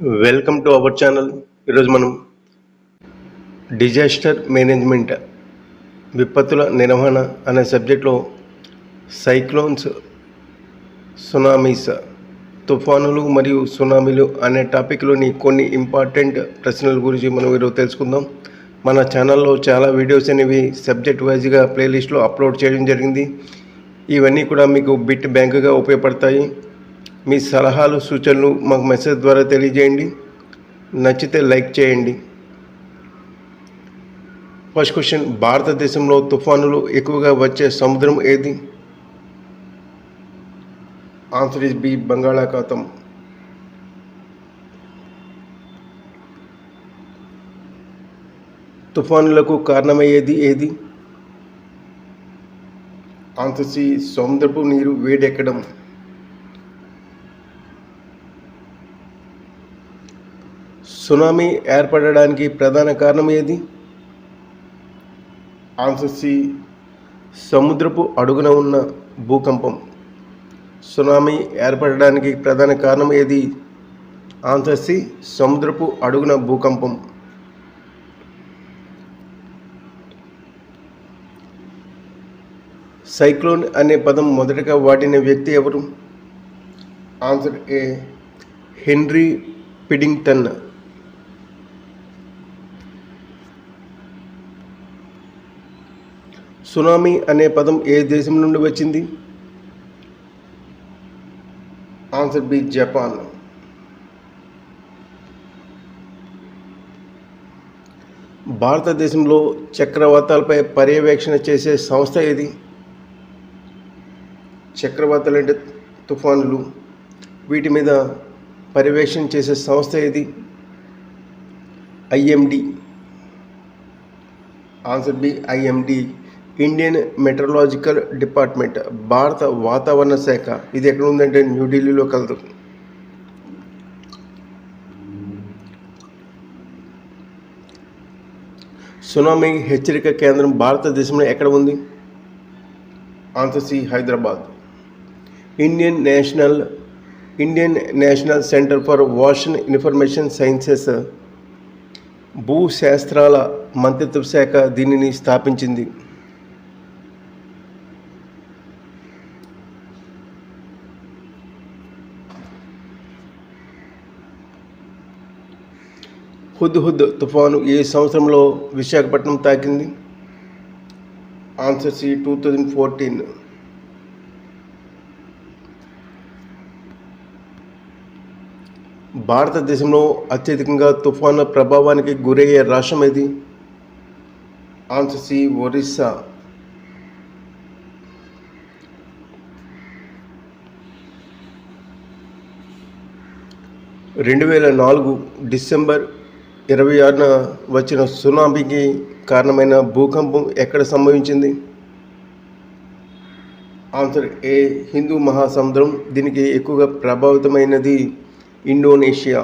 Welcome to our channel. ఈరోజు మనం disaster management విపత్తుల నిర్వహణ అనే సబ్జెక్ట్లో సైక్లోన్స్ సునామీస్ తుఫానులు మరియు సునామీలు అనే టాపిక్లోని కొన్ని ఇంపార్టెంట్ ప్రశ్నల గురించి మనం ఈరోజు తెలుసుకుందాం. మన ఛానల్లో చాలా వీడియోస్ అనేవి సబ్జెక్ట్ వైజ్గా ప్లేలిస్ట్లో అప్లోడ్ చేయడం జరిగింది. ఇవన్నీ కూడా మీకు బిట్ బ్యాంకుగా ఉపయోగపడతాయి. మీ సలహాలు సూచనలు మాకు మెసేజ్ ద్వారా తెలియజేయండి. నచ్చితే లైక్ చేయండి. ఫస్ట్ క్వశ్చన్ భారతదేశంలో తుఫానులు ఎక్కువగా వచ్చే సముద్రం ఏది? ఆన్సర్ ఇస్ బి బంగాళాఖాతం. తుఫానులకు కారణమయ్యేది ఏది? ఆన్సర్ సి సముద్రపు నీరు వేడెక్కడం. సునామీ ఏర్పడడానికి ప్రధాన కారణం ఏది? ఆన్సర్ సి సముద్రపు అడుగున ఉన్న భూకంపం. సునామీ ఏర్పడడానికి ప్రధాన కారణం ఏది? ఆన్సర్ సి సముద్రపు అడుగున భూకంపం. సైక్లోన్ అనే పదం మొదటగా వాడిన వ్యక్తి ఎవరు? Answer A Henry Piddington. Tsunami అనే పదం ఏ దేశం నుండి వచ్చింది? Answer B Japan. భారతదేశంలో చక్రవాతాలపై పర్యవేక్షణ చేసే సంస్థ ఏది? చక్రవాతాలు అంటే తుఫానులు. వీటి మీద పర్యవేక్షణ చేసే సంస్థ ఏది? IMD. Answer B IMD. Indian meteorological department భారత వాతావరణ శాఖ. ఇది ఎక్కడ ఉందంటే న్యూఢిల్లీలో కలదు. సునామీ హెచ్చరిక కేంద్రం భారతదేశంలో ఎక్కడ ఉంది? Answer C Hyderabad. Indian national Indian national centre for ocean information sciences భూశాస్త్రాల మంత్రిత్వ శాఖ దీనిని స్థాపించింది. హుద్ హుద్ తుఫాను ఏ సంవత్సరంలో విశాఖపట్నం తాకింది? Answer C two thousand fourteen భారతదేశంలో అత్యధికంగా తుఫాను ప్రభావానికి గురయ్యే రాష్ట్రం ఏది? Answer C Orissa. రెండు వేల నాలుగు డిసెంబర్ ఇరవై ఆరున వచ్చిన సునామీకి కారణమైన భూకంపం ఎక్కడ సంభవించింది? ఆన్సర్ ఏ హిందూ మహాసముద్రం దీనికి ఎక్కువగా ప్రభావితమైనది ఇండోనేషియా.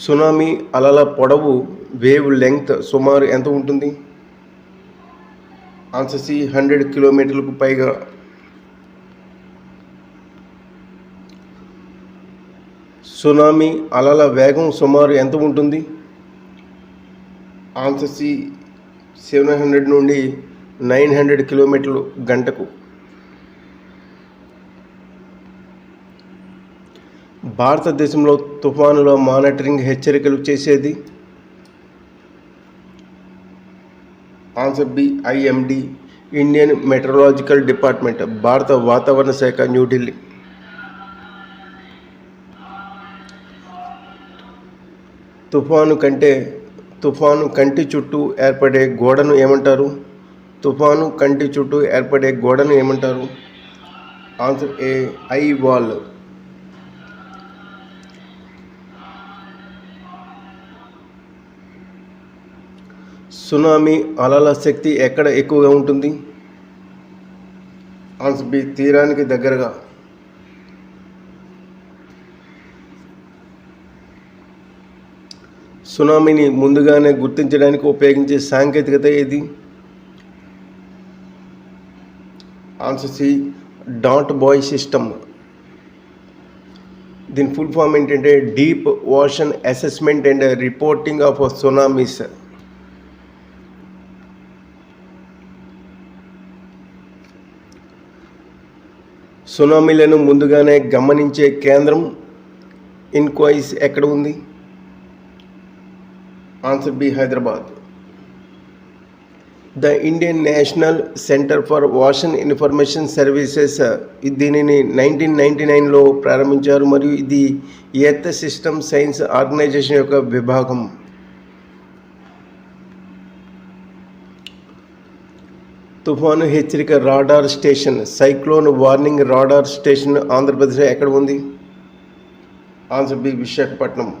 సునామీ అలల పొడవు వేవ్ లెంగ్త్ సుమారు ఎంత ఉంటుంది? ఆన్సర్ హండ్రెడ్ కిలోమీటర్లకు పైగా. సునామీ అలల వేగం సుమారు ఎంత ఉంటుంది? ఆన్సర్ సెవెన్ హండ్రెడ్ నుండి నైన్ హండ్రెడ్ కిలోమీటర్లు గంటకు. భారతదేశంలో తుఫానులో మానిటరింగ్ హెచ్చరికలు చేసేది? Answer B IMD Indian meteorological department భారత వాతావరణ శాఖ న్యూఢిల్లీ తుఫాను కంటే తుఫాను కంటి చుట్టూ ఏర్పడే గోడను ఏమంటారు? తుఫాను కంటి చుట్టూ ఏర్పడే గోడను ఏమంటారు? Answer A eye wall. Tsunami అలల శక్తి ఎక్కడ ఎక్కువగా ఉంటుంది? ఆన్సర్ బి తీరానికి దగ్గరగా. సునామీని ముందుగానే గుర్తించడానికి ఉపయోగించే సాంకేతికత ఏది? ఆన్సర్ సి డాట్ బాయ్ సిస్టమ్. దీని ఫుల్ ఫామ్ ఏంటంటే deep ocean assessment and reporting of tsunamis. సునామీలను ముందుగానే గమనించే కేంద్రం ఇన్క్వైస్ ఎక్కడ ఉంది? Answer B Hyderabad the Indian national centre for ocean information services దీనిని నైన్టీన్ నైంటీ నైన్లో ప్రారంభించారు. మరియు ఇది ఎర్త్ సిస్టమ్ సైన్స్ ఆర్గనైజేషన్ యొక్క విభాగం. తుఫాను హెచ్చరిక radar station cyclone warning radar station ఆంధ్రప్రదేశ్లో ఎక్కడ ఉంది? Answer B Visakhapatnam.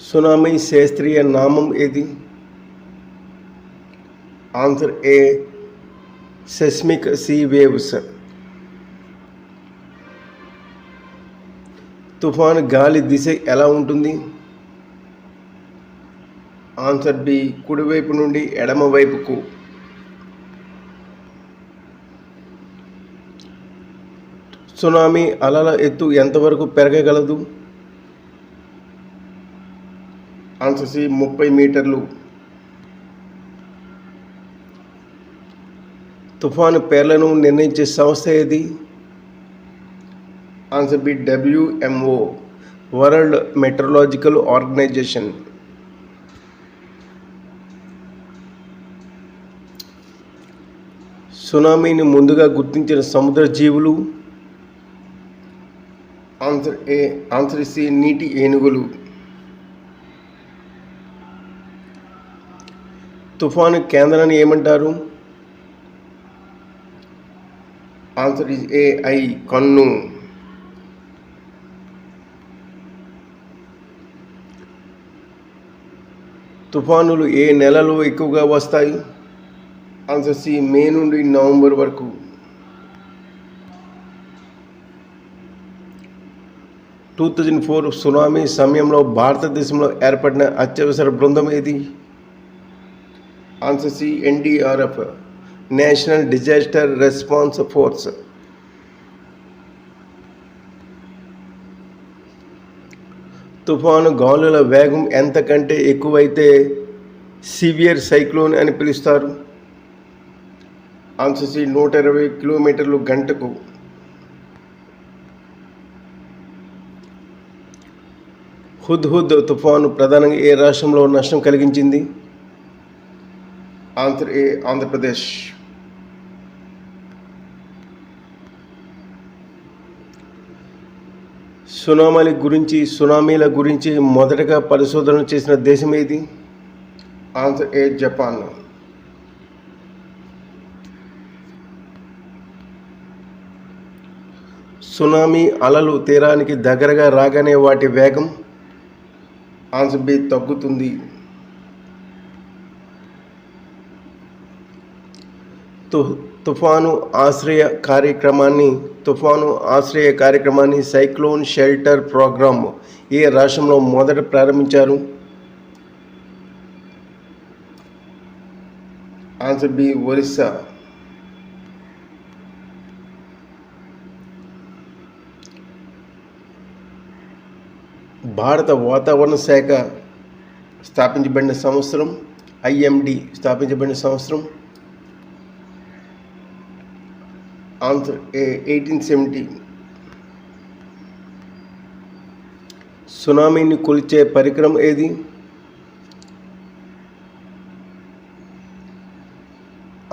సునామీ శాస్త్రీయ నామం ఏది? Answer A seismic sea waves. తుఫాను గాలి దిశ ఎలా ఉంటుంది? ఆన్సర్ బి కుడివైపు నుండి ఎడమవైపుకు సునామీ అలల ఎత్తు ఎంతవరకు పెరగగలదు? ఆన్సర్ సి ముప్పై మీటర్లు. తుఫాను పేర్లను నిర్ణయించే సంస్థ ఏది? Answer B WMO world meteorological organization. సునామీని ముందుగా గుర్తించిన సముద్ర జీవులు? ఆన్సర్ ఏ ఆన్సర్ నీటి ఏనుగులు. తుఫాను కేంద్రాన్ని ఏమంటారు? ఆన్సర్ ఇస్ ఏ ఐ కన్ను. తుఫానులు ఏ నెలలో ఎక్కువగా వస్తాయి? ఆన్సర్ సి మే నుండి నవంబర్ వరకు. టూ థౌజండ్ ఫోర్ సునామీ సమయంలో భారతదేశంలో ఏర్పడిన అత్యవసర బృందం ఏది? Answer C NDRF national disaster response force తుఫాను గాలుల వేగం ఎంతకంటే ఎక్కువైతే సివియర్ సైక్లోన్ అని పిలుస్తారు. ఆన్సర్ నూట ఇరవై కిలోమీటర్లు గంటకు. హుద్ హుద్ తుఫాను ప్రధానంగా ఏ రాష్ట్రంలో నష్టం కలిగించింది? ఆంధ్ర ఏ ఆంధ్రప్రదేశ్. సునామాల గురించి సునామీల గురించి మొదటగా పరిశోధన చేసిన దేశం ఏది? ఆంధ్ర ఏ జపాన్. సునామీ అలలు తీరానికి దగ్గరగా రాగానే వాటి వేగం ఆన్సర్ బి తగ్గుతుంది. తు తుఫాను ఆశ్రయ కార్యక్రమాన్ని తుఫాను ఆశ్రయ కార్యక్రమాన్ని సైక్లోన్ షెల్టర్ ప్రోగ్రామ్ ఏ రాష్ట్రంలో మొదట ప్రారంభించారు. Answer B Orissa. భారత వాతావరణ శాఖ స్థాపించబడిన సంవత్సరం ఐఎండి స్థాపించబడిన సంవత్సరం ఆన్సర్ ఎయిటీన్ సెవెంటీ. సునామీని కొలిచే పరికరం ఏది?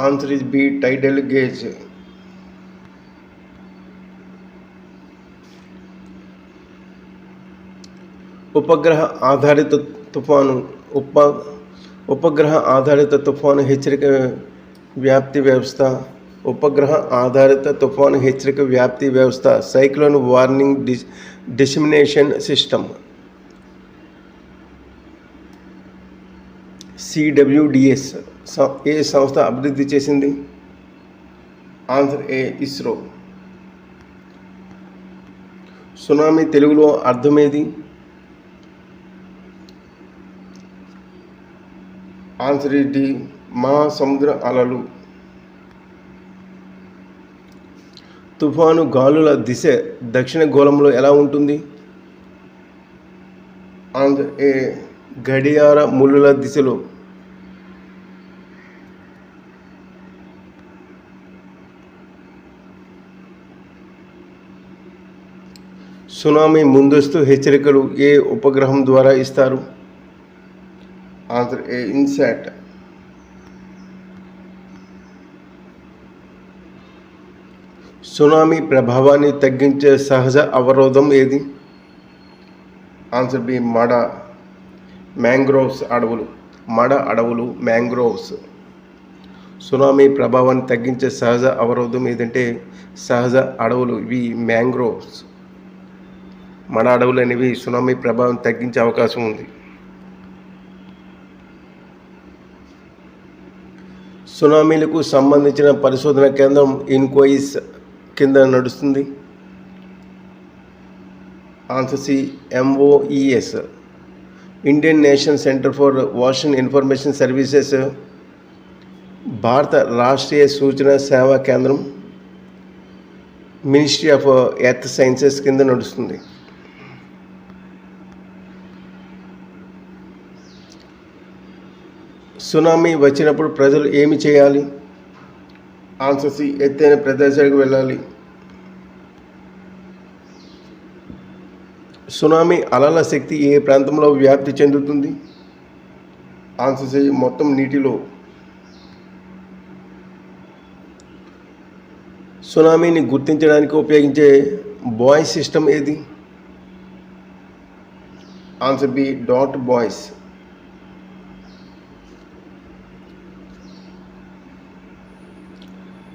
Answer is B tidal gauge. ఉపగ్రహ ఆధారిత తుఫాను ఉప ఉపగ్రహ ఆధారిత తుఫాను హెచ్చరిక వ్యాప్తి వ్యవస్థ ఉపగ్రహ ఆధారిత తుఫాను హెచ్చరిక వ్యాప్తి వ్యవస్థ cyclone warning D dissemination system. CWDS ఏ సంస్థ అభివృద్ధి చేసింది? ఆన్సర్ ఏ ఇస్రో. సునామీ తెలుగులో అర్థమేది? ఆన్సర్ డి మహాసముద్ర అలలు. తుఫాను గాలుల దిశ దక్షిణ గోళంలో ఎలా ఉంటుంది? ఆంధ్ర ఏ గడియార ముళ్ళుల దిశలో. సునామీ ముందస్తు హెచ్చరికలు ఏ ఉపగ్రహం ద్వారా ఇస్తారు? ఆన్సర్ ఏ ఇన్సాట్. సునామీ ప్రభావాన్ని తగ్గించే సహజ అవరోధం ఏది? ఆన్సర్ బి మడ మ్యాంగ్రోవ్స్ అడవులు మడ అడవులు మ్యాంగ్రోవ్స్. సునామీ ప్రభావాన్ని తగ్గించే సహజ అవరోధం ఏదంటే సహజ అడవులు ఇవి మ్యాంగ్రోవ్స్. మడ అడవులు అనేవి సునామీ ప్రభావం తగ్గించే అవకాశం ఉంది. సునామీలకు సంబంధించిన పరిశోధన కేంద్రం ఇన్క్వైరీస్ కింద నడుస్తుంది. Answer C MOES Indian national centre for ocean information services భారత రాష్ట్రీయ సూచన సేవా కేంద్రం మినిస్ట్రీ ఆఫ్ ఎర్త్ సైన్సెస్ కింద నడుస్తుంది. సునామీ వచ్చినప్పుడు ప్రజలు ఏమి చేయాలి? ఆన్సర్ సి ఎత్తైన ప్రదేశాలకు వెళ్ళాలి. సునామీ అలల శక్తి ఏ ప్రాంతంలో వ్యాప్తి చెందుతుంది? ఆన్సర్ సి మొత్తం నీటిలో. సునామీని గుర్తించడానికి ఉపయోగించే బాయ్ సిస్టమ్ ఏది? ఆన్సర్ బి డాట్ బాయ్స్.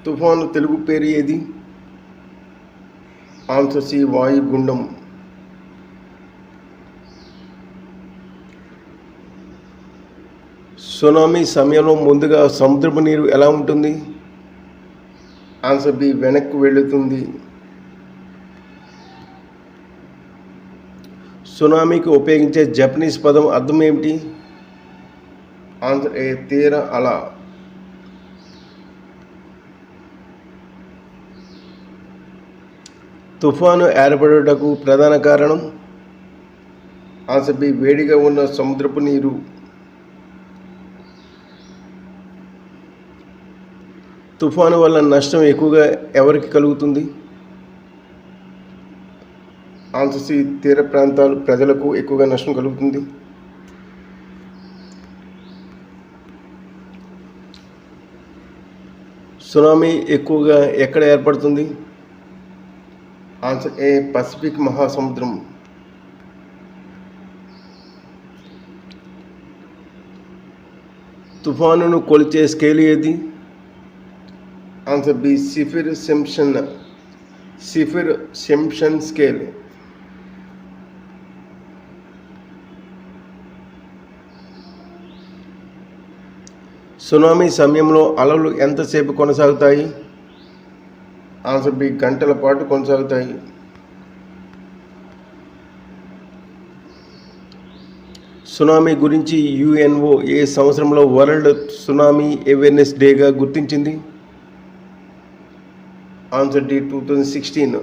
తుఫాను తెలుగు పేరు ఏది? ఆన్సర్ సి వాయుగుండం. సునామీ సమయంలో ముందుగా సముద్రపు నీరు ఎలా ఉంటుంది? ఆన్సర్ బి వెనక్కు వెళుతుంది. సునామీకి ఉపయోగించే జపనీస్ పదం అర్థం ఏమిటి? ఆన్సర్ ఏ తీర అలా. తుఫాను ఏర్పడుటకు ప్రధాన కారణం ఆన్సర్ వేడిగా ఉన్న సముద్రపు నీరు. తుఫాను వల్ల నష్టం ఎక్కువగా ఎవరికి కలుగుతుంది? ఆన్సర్ సి తీర ప్రాంతాలు ప్రజలకు ఎక్కువగా నష్టం కలుగుతుంది. సునామీ ఎక్కువగా ఎక్కడ ఏర్పడుతుంది? ఆన్సర్ ఏ పసిఫిక్ మహాసముద్రం? తుఫానును కొలిచే స్కేల్ ఏది? Answer B Saffir Simpson. Saffir Simpson scale. Tsunami సమయంలో అలలు ఎంతసేపు కొనసాగుతాయి? ఆన్సర్ బి గంటల పాటు కొనసాగుతాయి. సునామీ గురించి యుఎన్ఓ ఏ సంవత్సరంలో వరల్డ్ సునామీ అవేర్నెస్ డేగా గుర్తించింది? Answer D two thousand sixteen.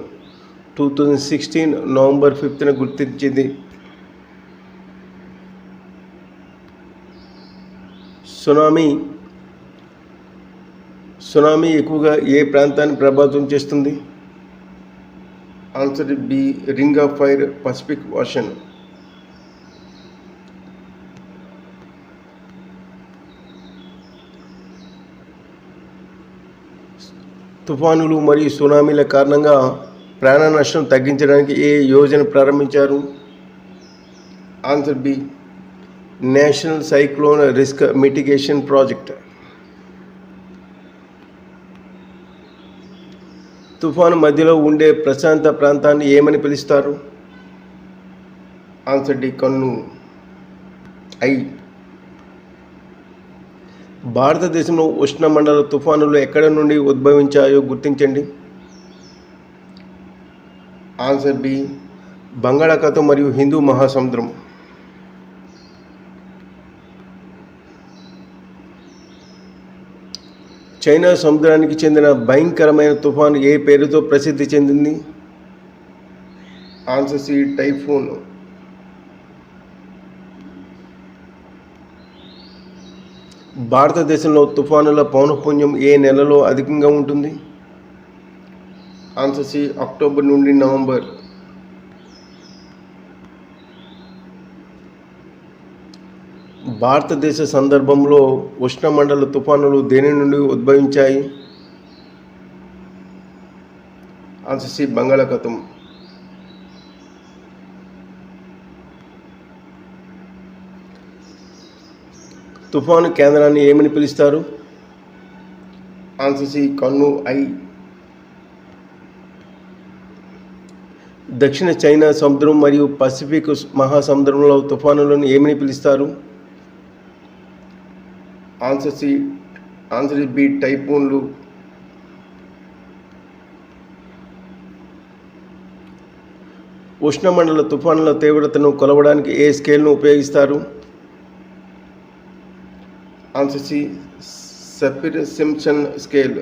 Two thousand sixteen November ఫిఫ్త్న గుర్తించింది. సునామీ సునామీ ఎక్కువగా ఏ ప్రాంతాన్ని ప్రభావితం చేస్తుంది? Answer B ring of fire Pacific Ocean తుఫానులు మరియు సునామీల కారణంగా ప్రాణ నష్టం తగ్గించడానికి ఏ యోజన ప్రారంభించారు? Answer B national cyclone risk mitigation project తుఫాను మధ్యలో ఉండే ప్రశాంత ప్రాంతాన్ని ఏమని పిలుస్తారు? ఆన్సర్ డి కన్ను. ఐ. భారతదేశంలో ఉష్ణమండల తుఫానులు ఎక్కడ నుండి ఉద్భవించాయో గుర్తించండి. ఆన్సర్ బి బంగాళాఖాతం మరియు హిందూ మహాసముద్రం. చైనా సముద్రానికి చెందిన భయంకరమైన తుఫాను ఏ పేరుతో ప్రసిద్ధి చెందింది? Answer C typhoon. భారతదేశంలో తుఫానుల పౌనఃపుణ్యం ఏ నెలలో అధికంగా ఉంటుంది? ఆన్సర్ సి అక్టోబర్ నుండి నవంబర్. భారతదేశ సందర్భంలో ఉష్ణమండల తుఫానులు దేని నుండి ఉద్భవించాయి? ఆన్సర్ సి బంగాళాఖాతం. తుఫాను కేంద్రాన్ని ఏమని పిలుస్తారు? ఆన్సర్ సి కన్ను ఐ. దక్షిణ చైనా సముద్రం మరియు పసిఫిక్ మహాసముద్రంలో తుఫానులను ఏమని పిలుస్తారు? ఆన్సర్ సి ఆన్సర్ బి టైపోన్లు ఉష్ణమండల తుఫానుల తీవ్రతను కొలవడానికి ఏ స్కేల్ను ఉపయోగిస్తారు? Answer C Saffir Simpson scale.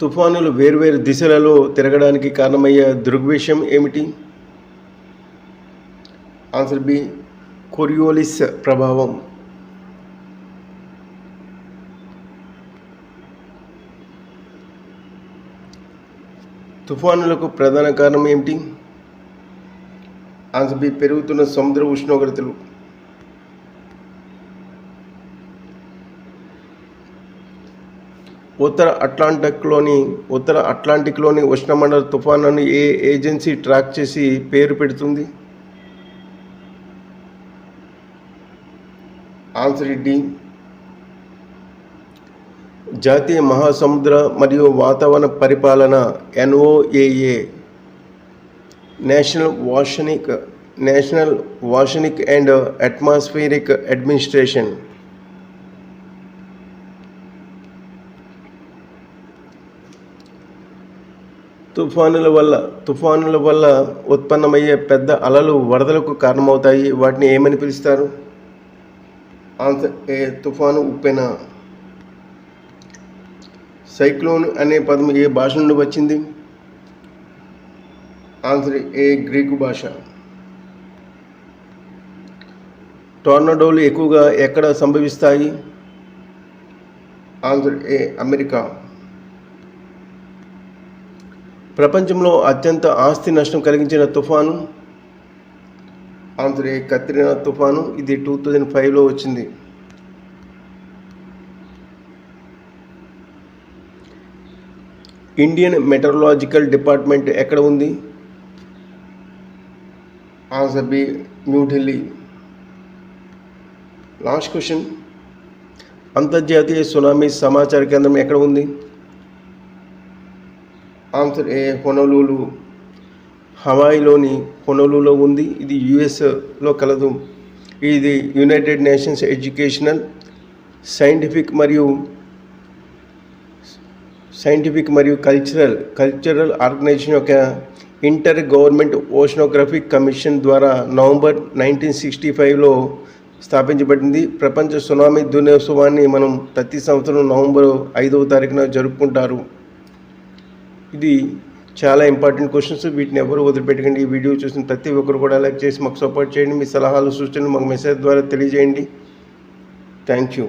తుఫానులు వేర్వేరు దిశలలో తిరగడానికి కారణమయ్యే దృగ్విషయం ఏమిటి? ఆన్సర్ బి కొరియోలిస్ ప్రభావం. తుఫానులకు ప్రధాన కారణం ఏమిటి? ఆన్సర్ బి పెరుగుతున్న సముద్ర ఉష్ణోగ్రతలు. ఉత్తర అట్లాంటిక్లోని ఉత్తర అట్లాంటిక్లోని ఉష్ణమండల తుఫానును ఏ ఏజెన్సీ ట్రాక్ చేసి పేరు పెడుతుంది? ఆన్సర్ జాతీయ మహాసముద్ర మరియు వాతావరణ పరిపాలన NOAA national oceanic national oceanic and atmospheric administration. తుఫానుల వల్ల తుఫానుల వల్ల ఉత్పన్నమయ్యే పెద్ద అలలు వరదలకు కారణమవుతాయి. వాటిని ఏమని పిలుస్తారు? ఆన్సర్ ఏ తుఫాను ఉప్పెన? సైక్లోన్ అనే పదం ఏ భాష నుండి వచ్చింది? ఆన్సర్ ఏ గ్రీకు భాష. టోర్నడోలు ఎక్కువగా ఎక్కడ సంభవిస్తాయి? Answer A America. ప్రపంచంలో అత్యంత ఆస్తి నష్టం కలిగించిన తుఫాను ఆన్సర్ కత్రినా తుఫాను ఇది టూ థౌజండ్ ఫైవ్లో వచ్చింది. ఇండియన్ మెటరలాజికల్ డిపార్ట్మెంట్ ఎక్కడ ఉంది? Answer B New Delhi last question. అంతర్జాతీయ సునామీ సమాచార కేంద్రం ఎక్కడ ఉంది? ఆన్సర్ ఏ హొనలూలు. హవాయిలోని హొనలూలో ఉంది. ఇది యుఎస్లో కలదు. ఇది యునైటెడ్ నేషన్స్ ఎడ్యుకేషనల్ సైంటిఫిక్ మరియు సైంటిఫిక్ మరియు కల్చరల్ కల్చరల్ ఆర్గనైజేషన్ యొక్క ఇంటర్ గవర్నమెంట్ ఓషనోగ్రఫిక్ కమిషన్ ద్వారా నవంబర్ నైన్టీన్ సిక్స్టీ ఫైవ్లో స్థాపించబడింది. ప్రపంచ సునామీ దినోత్సవాన్ని మనం ప్రతి సంవత్సరం నవంబర్ ఐదవ తారీఖున జరుపుకుంటారు. ఇది చాలా ఇంపార్టెంట్ క్వశ్చన్స్ వీటిని ఎవరు వదిలిపెట్టకండి. ఈ వీడియో చూసిన ప్రతి ఒక్కరు కూడా లైక్ చేసి మాకు సపోర్ట్ చేయండి. మీ సలహాలు సూచనలు మాకు మెసేజ్ ద్వారా తెలియజేయండి. Thank you